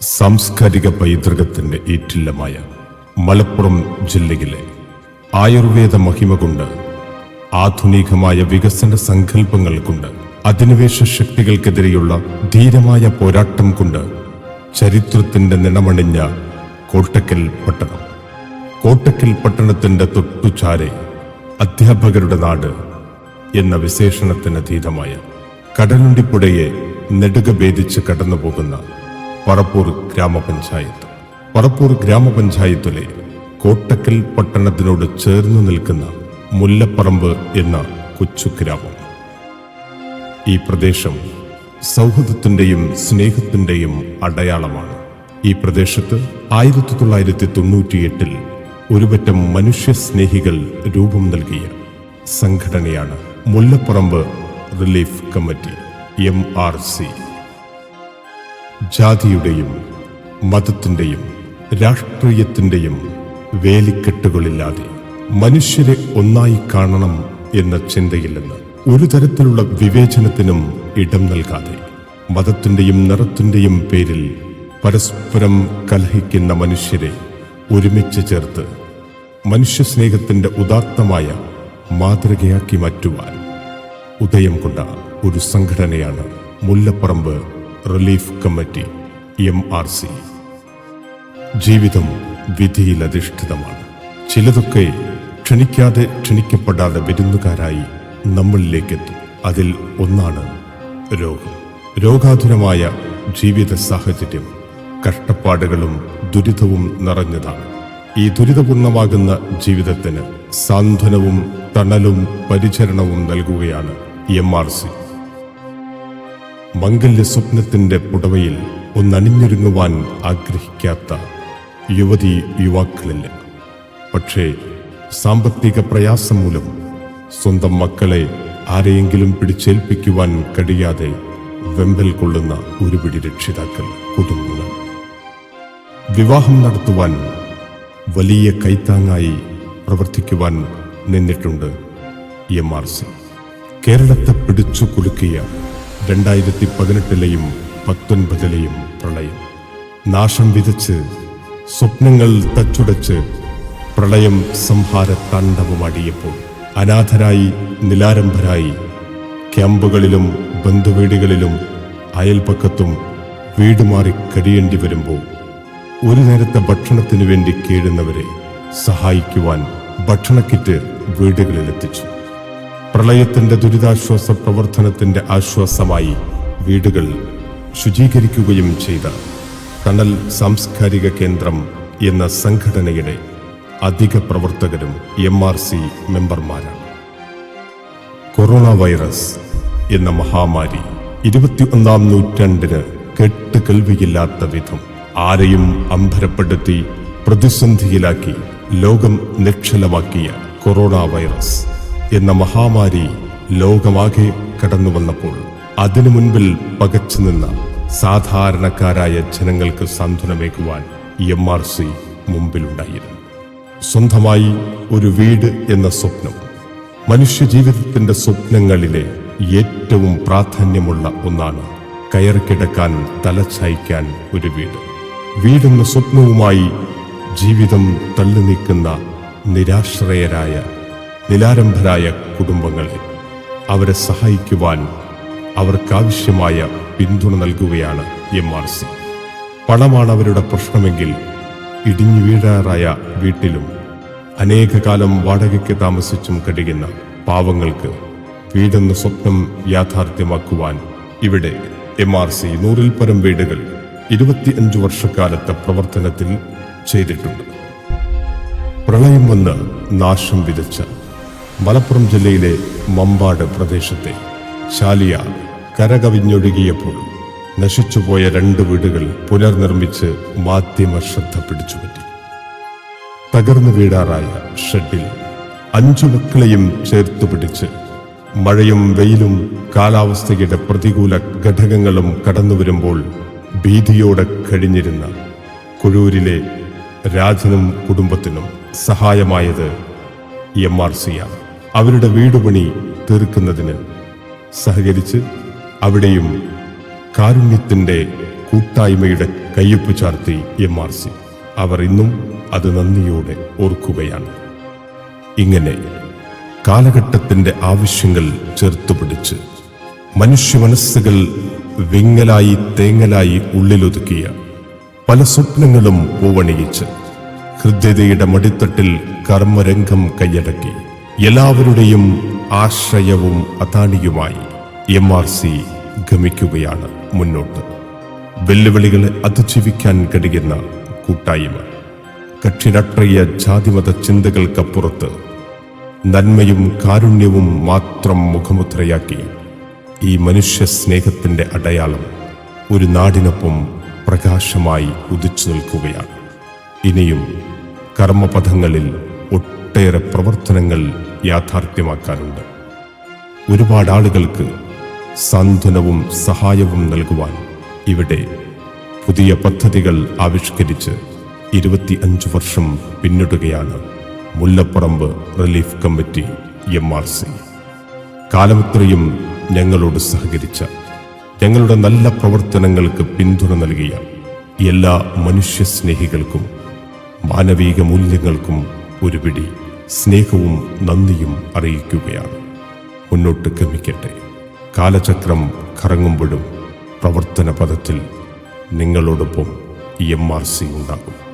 സാംസ്കാരിക പൈതൃകത്തിന്റെ ഏറ്റില്ലമായ മലപ്പുറം ജില്ലയിലെ ആയുർവേദ മഹിമ കൊണ്ട് ആധുനികമായ വികസന സങ്കല്പങ്ങൾ കൊണ്ട് അധിനിവേശ ശക്തികൾക്കെതിരെയുള്ള ധീരമായ പോരാട്ടം കൊണ്ട് ചരിത്രത്തിന്റെ നിണമണിഞ്ഞ കോട്ടക്കൽ പട്ടണം. കോട്ടക്കൽ പട്ടണത്തിന്റെ തൊട്ടുചാരെ അധ്യാപകരുടെ നാട് എന്ന വിശേഷണത്തിന് അതീതമായ കടലുണ്ടിപ്പുഴയെ നെടുക ഭേദിച്ച് കടന്നുപോകുന്ന പറപ്പൂർ ഗ്രാമപഞ്ചായത്ത്. പറപ്പൂർ ഗ്രാമപഞ്ചായത്തിലെ കോട്ടക്കൽ പട്ടണത്തിനോട് ചേർന്ന് നിൽക്കുന്ന മുല്ലപ്പറമ്പ് എന്ന കൊച്ചു ഗ്രാമം. ഈ പ്രദേശം സൗഹൃദത്തിന്റെയും സ്നേഹത്തിന്റെയും അടയാളമാണ്. ഈ പ്രദേശത്ത് ആയിരത്തി തൊള്ളായിരത്തി തൊണ്ണൂറ്റിയെട്ടിൽ ഒരുപറ്റം മനുഷ്യസ്നേഹികൾ രൂപം നൽകിയ സംഘടനയാണ് Mullapparamba relief committee M R C. ജാതിയുടെയും മതത്തിന്റെയും രാഷ്ട്രീയത്തിന്റെയും വേലിക്കെട്ടുകളില്ലാതെ മനുഷ്യരെ ഒന്നായി കാണണം എന്ന ചിന്തയില്ലെന്ന് ഒരു തരത്തിലുള്ള വിവേചനത്തിനും ഇടം നൽകാതെ മതത്തിന്റെയും നിറത്തിന്റെയും പേരിൽ പരസ്പരം കലഹിക്കുന്ന മനുഷ്യരെ ഒരുമിച്ച് ചേർത്ത് മനുഷ്യസ്നേഹത്തിന്റെ ഉദാത്തമായ മാതൃകയാക്കി മാറ്റുവാൻ ഉദയം കൊണ്ട ഒരു സംഘടനയാണ് Mullapparamba relief committee M R C. ജീവിതം വിധിയിൽ അധിഷ്ഠിതമാണ് ചിലതൊക്കെ ക്ഷണിക്കാതെ ക്ഷണിക്കപ്പെടാതെ വിരുന്നുകാരായി നമ്മളിലേക്കെത്തും. അതിൽ ഒന്നാണ് രോഗം. രോഗാതുരമായ ജീവിത സാഹചര്യം കഷ്ടപ്പാടുകളും ദുരിതവും നിറഞ്ഞതാണ്. ഈ ദുരിതപൂർണമാകുന്ന ജീവിതത്തിന് സാന്ത്വനവും തണലും പരിചരണവും നൽകുകയാണ് എം ആർ സി. മംഗല്യ സ്വപ്നത്തിന്റെ പുടവയിൽ ഒന്നണിഞ്ഞൊരുങ്ങുവാൻ ആഗ്രഹിക്കാത്ത യുവതി യുവാക്കളില്ല. പക്ഷേ സാമ്പത്തിക പ്രയാസം മൂലം സ്വന്തം മക്കളെ ആരെയെങ്കിലും പിടിച്ചേൽപ്പിക്കുവാൻ കഴിയാതെ വെമ്പൽ കൊള്ളുന്ന ഒരുപിടി രക്ഷിതാക്കൾ കുടുംബങ്ങൾ വിവാഹം നടത്തുവാൻ വലിയ കൈത്താങ്ങായി പ്രവർത്തിക്കുവാൻ നിന്നിട്ടുണ്ട് എം ആർ സി. കേരളത്തെ പിടിച്ചു കുലുക്കിയ രണ്ടായിരത്തി പതിനെട്ടിലെയും പത്തൊൻപതിലെയും പ്രളയം. നാശം വിതച്ച് സ്വപ്നങ്ങൾ തച്ചുടച്ച് പ്രളയം സംഹാര താണ്ഡവമാടിയപ്പോൾ അനാഥരായി നിലാരംഭരായി ക്യാമ്പുകളിലും ബന്ധുവീടുകളിലും അയൽപക്കത്തും വീട് മാറി കഴിയേണ്ടി വരുമ്പോൾ ഒരു നേരത്തെ ഭക്ഷണത്തിനു വേണ്ടി കേഴുന്നവരെ സഹായിക്കുവാൻ ഭക്ഷണക്കിറ്റ് വീടുകളിലെത്തിച്ചു. പ്രളയത്തിന്റെ ദുരിതാശ്വാസ പ്രവർത്തനത്തിന്റെ ആശ്വാസമായി വീടുകൾ ശുചീകരിക്കുകയും ചെയ്ത തണൽ സാംസ്കാരിക കേന്ദ്രം എന്ന സംഘടനയുടെ അധിക പ്രവർത്തകരും എം ആർ സി മെമ്പർമാരാണ്. കൊറോണ വൈറസ് എന്ന മഹാമാരി ഇരുപത്തിയൊന്നാം നൂറ്റാണ്ടിന് കെട്ട് കേൾവിയില്ലാത്ത വിധം ആരെയും അമ്പരപ്പെടുത്തി പ്രതിസന്ധിയിലാക്കി ലോകം നിക്ഷലമാക്കിയ കൊറോണ വൈറസ്. എന്ന മഹാമാരി ലോകമാകെ കടന്നു വന്നപ്പോൾ അതിനു മുൻപിൽ പകച്ചു നിന്ന സാധാരണക്കാരായ ജനങ്ങൾക്ക് സാന്ത്വനമേകുവാൻ എം ആർ സി മുമ്പിലുണ്ടായിരുന്നു. സ്വന്തമായി ഒരു വീട് എന്ന സ്വപ്നം മനുഷ്യജീവിതത്തിന്റെ സ്വപ്നങ്ങളിലെ ഏറ്റവും പ്രാധാന്യമുള്ള ഒന്നാണ് കയറിക്കിടക്കാൻ തലച്ചായ്ക്കാൻ ഒരു വീട്. വീടെന്ന സ്വപ്നവുമായി ജീവിതം തള്ളി നിൽക്കുന്ന നിരാശ്രയരായ നിലാരംഭരായ കുടുംബങ്ങളെ അവരെ സഹായിക്കുവാൻ അവർക്കാവശ്യമായ പിന്തുണ നൽകുകയാണ് എം ആർ സി. പണമാണ് അവരുടെ പ്രശ്നമെങ്കിൽ ഇടിഞ്ഞു വീഴാറായ വീട്ടിലും അനേകകാലം വാടകയ്ക്ക് താമസിച്ചും കഴിയുന്ന പാവങ്ങൾക്ക് വീടെന്ന സ്വപ്നം യാഥാർത്ഥ്യമാക്കുവാൻ ഇവിടെ എം ആർ സി നൂറിൽ പരം വീടുകൾ ഇരുപത്തിയഞ്ചു വർഷക്കാലത്തെ പ്രവർത്തനത്തിൽ ചെയ്തിട്ടുണ്ട്. പ്രളയം വന്ന് നാശം വിതച്ച മലപ്പുറം ജില്ലയിലെ മമ്പാട് പ്രദേശത്തെ ശാലിയ കരകവിഞ്ഞൊഴുകിയപ്പോൾ നശിച്ചുപോയ രണ്ട് വീടുകൾ പുനർനിർമ്മിച്ച് മാധ്യമ ശ്രദ്ധ പിടിച്ചുപറ്റി. തകർന്നു വീടാറായ ഷെഡിൽ അഞ്ചു മക്കളെയും ചേർത്തു പിടിച്ച് മഴയും വെയിലും കാലാവസ്ഥയുടെ പ്രതികൂല ഘടകങ്ങളും കടന്നു വരുമ്പോൾ ഭീതിയോടെ കഴിഞ്ഞിരുന്ന കുഴൂരിലെ രാജനും കുടുംബത്തിനും സഹായമായത് എം ആർ സിയാണ്. അവരുടെ വീടുപണി തീർക്കുന്നതിന്. സഹകരിച്ച് അവിടെയും കാരുണ്യത്തിന്റെ കൂട്ടായ്മയുടെ കയ്യൊപ്പ് ചാർത്തി എം ആർ സി. അവർ ഇന്നും അത് നന്ദിയോടെ ഓർക്കുകയാണ്. ഇങ്ങനെ കാലഘട്ടത്തിന്റെ ആവശ്യങ്ങൾ ചേർത്തുപിടിച്ച് മനുഷ്യ മനസ്സുകൾ വിങ്ങലായി തേങ്ങലായി ഉള്ളിലൊതുക്കിയ പല സ്വപ്നങ്ങളും പൂവണിയിച്ച് ഹൃദ്യതയുടെ മടിത്തട്ടിൽ കർമ്മരംഗം കൈയടക്കി. എല്ലാവരുടെയും ആശ്രയവും അതാണിയുമായി എം ആർ സി ഗമിക്കുകയാണ് മുന്നോട്ട്. വെല്ലുവിളികളെ അതിജീവിക്കാൻ കഴിയുന്ന കൂട്ടായ്മ. കക്ഷിരാഷ്ട്രീയ ജാതിമത ചിന്തകൾക്കപ്പുറത്ത് നന്മയും കാരുണ്യവും മാത്രം മുഖമുദ്രയാക്കി ഈ മനുഷ്യ സ്നേഹത്തിന്റെ അടയാളം ഒരു നാടിനൊപ്പം പ്രകാശമായി ഉദിച്ചു നിൽക്കുകയാണ്. ഇനിയും കർമ്മപഥങ്ങളിൽ ഒട്ടേറെ പ്രവർത്തനങ്ങൾ യാഥാർത്ഥ്യമാക്കാനുണ്ട്. ഒരുപാട് ആളുകൾക്ക് സാന്ത്വനവും സഹായവും നൽകുവാൻ ഇവിടെ പുതിയ പദ്ധതികൾ ആവിഷ്കരിച്ച് ഇരുപത്തി അഞ്ച് വർഷം പിന്നിടുകയാണ് Mullapparamba relief committee M R C. കാലമിത്രയും ഞങ്ങളോട് സഹകരിച്ച ഞങ്ങളുടെ നല്ല പ്രവർത്തനങ്ങൾക്ക് പിന്തുണ നൽകിയ എല്ലാ മനുഷ്യസ്നേഹികൾക്കും മാനവിക മൂല്യങ്ങൾക്കും ഒരു പിടി സ്നേഹവും നന്ദിയും അറിയിക്കുകയാണ്. മുന്നോട്ട് ഗമിക്കട്ടെ. കാലചക്രം കറങ്ങുമ്പോഴും പ്രവർത്തന പദത്തിൽ നിങ്ങളോടൊപ്പം ഇ എം ആർ സി ഉണ്ടാകും.